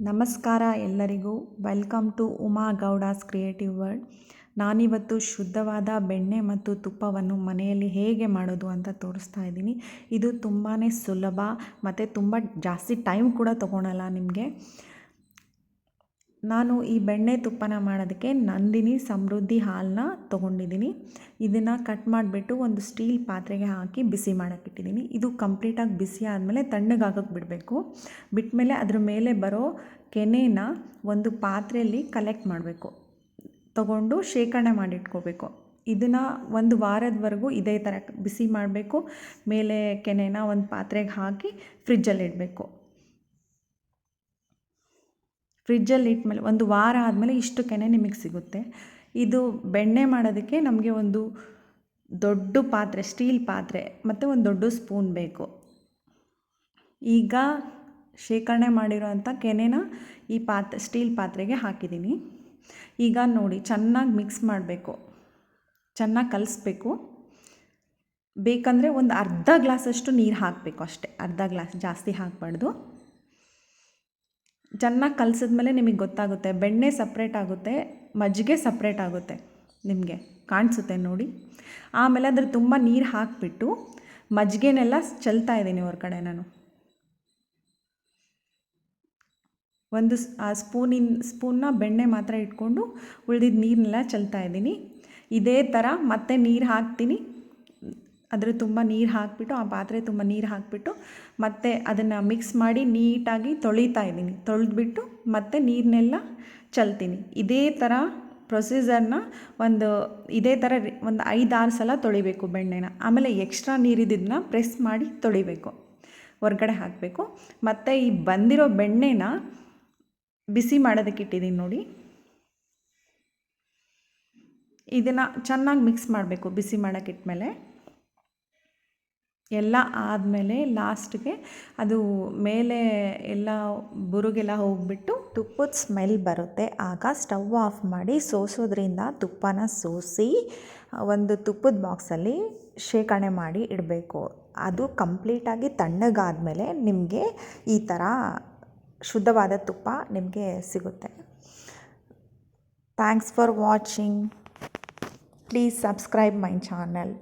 ನಮಸ್ಕಾರ ಎಲ್ಲರಿಗೂ. Welcome to Uma Gowda's creative world. ನಾನಿವತ್ತು ಶುದ್ಧವಾದ ಬೆಣ್ಣೆ ಮತ್ತು ತುಪ್ಪವನ್ನು ಮನೆಯಲ್ಲಿ ಹೇಗೆ ಮಾಡೋದು ಅಂತ ತೋರಿಸ್ತಾ ಇದ್ದೀನಿ. ಇದು ತುಂಬಾ ಸುಲಭ ಮತ್ತು ತುಂಬ ಜಾಸ್ತಿ ಟೈಮ್ ಕೂಡ ತೊಗೊಳಲ್ಲ ನಿಮಗೆ. ನಾನು ಈ ಬೆಣ್ಣೆ ತುಪ್ಪನ ಮಾಡೋದಕ್ಕೆ ನಂದಿನಿ ಸಮೃದ್ಧಿ ಹಾಲನ್ನ ತೊಗೊಂಡಿದ್ದೀನಿ. ಇದನ್ನು ಕಟ್ ಮಾಡಿಬಿಟ್ಟು ಒಂದು ಸ್ಟೀಲ್ ಪಾತ್ರೆಗೆ ಹಾಕಿ ಬಿಸಿ ಮಾಡೋಕ್ಕಿಟ್ಟಿದ್ದೀನಿ. ಇದು ಕಂಪ್ಲೀಟಾಗಿ ಬಿಸಿ ಆದಮೇಲೆ ತಣ್ಣಗಾಗೋಕ್ಕೆ ಬಿಡಬೇಕು. ಬಿಟ್ಟಮೇಲೆ ಅದ್ರ ಮೇಲೆ ಬರೋ ಕೆನೆನ ಒಂದು ಪಾತ್ರೆಯಲ್ಲಿ ಕಲೆಕ್ಟ್ ಮಾಡಬೇಕು. ತಗೊಂಡು ಶೇಖರಣೆ ಮಾಡಿಟ್ಕೋಬೇಕು. ಇದನ್ನು ಒಂದು ವಾರದವರೆಗೂ ಇದೇ ಥರ ಬಿಸಿ ಮಾಡಬೇಕು. ಮೇಲೆ ಕೆನೆನ ಒಂದು ಪಾತ್ರೆಗೆ ಹಾಕಿ ಫ್ರಿಜ್ಜಲ್ಲಿ ಇಡಬೇಕು. ಫ್ರಿಜ್ಜಲ್ಲಿ ಇಟ್ಮೇಲೆ ಒಂದು ವಾರ ಆದಮೇಲೆ ಇಷ್ಟು ಕೆನೆ ನಿಮಗೆ ಸಿಗುತ್ತೆ. ಇದು ಬೆಣ್ಣೆ ಮಾಡೋದಕ್ಕೆ ನಮಗೆ ಒಂದು ದೊಡ್ಡ ಪಾತ್ರೆ, ಸ್ಟೀಲ್ ಪಾತ್ರೆ, ಮತ್ತು ಒಂದು ದೊಡ್ಡ ಸ್ಪೂನ್ ಬೇಕು. ಈಗ ಶೇಖರಣೆ ಮಾಡಿರೋಂಥ ಕೆನೆನ ಈ ಪಾತ್ರೆ, ಸ್ಟೀಲ್ ಪಾತ್ರೆಗೆ ಹಾಕಿದ್ದೀನಿ. ಈಗ ನೋಡಿ, ಚೆನ್ನಾಗಿ ಮಿಕ್ಸ್ ಮಾಡಬೇಕು. ಚೆನ್ನಾಗಿ ಕಲಿಸ್ಬೇಕು. ಬೇಕಂದರೆ ಒಂದು ಅರ್ಧ ಗ್ಲಾಸಷ್ಟು ನೀರು ಹಾಕಬೇಕು ಅಷ್ಟೇ. ಅರ್ಧ ಗ್ಲಾಸ್ ಜಾಸ್ತಿ ಹಾಕಬಾರ್ದು. ಚೆನ್ನಾಗಿ ಕಲಸಿದ್ಮೇಲೆ ನಿಮಗೆ ಗೊತ್ತಾಗುತ್ತೆ. ಬೆಣ್ಣೆ ಸಪ್ರೇಟ್ ಆಗುತ್ತೆ, ಮಜ್ಜಿಗೆ ಸಪ್ರೇಟ್ ಆಗುತ್ತೆ. ನಿಮಗೆ ಕಾಣಿಸುತ್ತೆ ನೋಡಿ. ಆಮೇಲೆ ಅದ್ರ ತುಂಬ ನೀರು ಹಾಕಿಬಿಟ್ಟು ಮಜ್ಜಿಗೆನೆಲ್ಲ ಚೆಲ್ತಾ ಇದ್ದೀನಿ ಹೊರಗಡೆ ನಾನು. ಒಂದು ಆ ಸ್ಪೂನಿನ, ಸ್ಪೂನ್ನ ಬೆಣ್ಣೆ ಮಾತ್ರ ಇಟ್ಕೊಂಡು ಉಳಿದಿದ್ದ ನೀರನ್ನೆಲ್ಲ ಚೆಲ್ತಾ ಇದ್ದೀನಿ. ಇದೇ ಥರ ಮತ್ತೆ ನೀರು ಹಾಕ್ತೀನಿ. ಅದ್ರ ತುಂಬ ನೀರು ಹಾಕಿಬಿಟ್ಟು, ಆ ಪಾತ್ರೆ ತುಂಬ ನೀರು ಹಾಕಿಬಿಟ್ಟು, ಮತ್ತೆ ಅದನ್ನು ಮಿಕ್ಸ್ ಮಾಡಿ ನೀಟಾಗಿ ತೊಳಿತಾ ಇದ್ದೀನಿ. ತೊಳೆದ್ಬಿಟ್ಟು ಮತ್ತೆ ನೀರನ್ನೆಲ್ಲ ಚಲ್ತೀನಿ. ಇದೇ ಥರ ಪ್ರೊಸೀಜರ್ನ ಒಂದು, ಇದೇ ಥರ ಒಂದು ಐದಾರು ಸಲ ತೊಳಿಬೇಕು ಬೆಣ್ಣೆನ. ಆಮೇಲೆ ಎಕ್ಸ್ಟ್ರಾ ನೀರಿದ್ದನ್ನ ಪ್ರೆಸ್ ಮಾಡಿ ತೊಳಿಬೇಕು. ಹೊರ್ಗಡೆ ಹಾಕಬೇಕು. ಮತ್ತು ಈ ಬಂದಿರೋ ಬೆಣ್ಣೆನ ಬಿಸಿ ಮಾಡೋದಕ್ಕೆ ಇಟ್ಟಿದ್ದೀನಿ ನೋಡಿ. ಇದನ್ನು ಚೆನ್ನಾಗಿ ಮಿಕ್ಸ್ ಮಾಡಬೇಕು ಬಿಸಿ ಮಾಡೋಕ್ಕಿಟ್ಮೇಲೆ ಎಲ್ಲ ಆದಮೇಲೆ ಲಾಸ್ಟ್ಗೆ ಅದು ಮೇಲೆ ಎಲ್ಲ ಬುರುಗೆಲ್ಲ ಹೋಗಿಬಿಟ್ಟು ತುಪ್ಪದ ಸ್ಮೆಲ್ ಬರುತ್ತೆ. ಆಗ ಸ್ಟವ್ ಆಫ್ ಮಾಡಿ ಸೋಸೋದ್ರಿಂದ ತುಪ್ಪನ ಸೋಸಿ, ಒಂದು ತುಪ್ಪದ ಬಾಕ್ಸಲ್ಲಿ ಶೇಖರಣೆ ಮಾಡಿ ಇಡಬೇಕು. ಅದು ಕಂಪ್ಲೀಟಾಗಿ ತಣ್ಣಗಾದಮೇಲೆ ನಿಮಗೆ ಈ ಥರ ಶುದ್ಧವಾದ ತುಪ್ಪ ನಿಮಗೆ ಸಿಗುತ್ತೆ. Thanks for watching. Please subscribe my channel.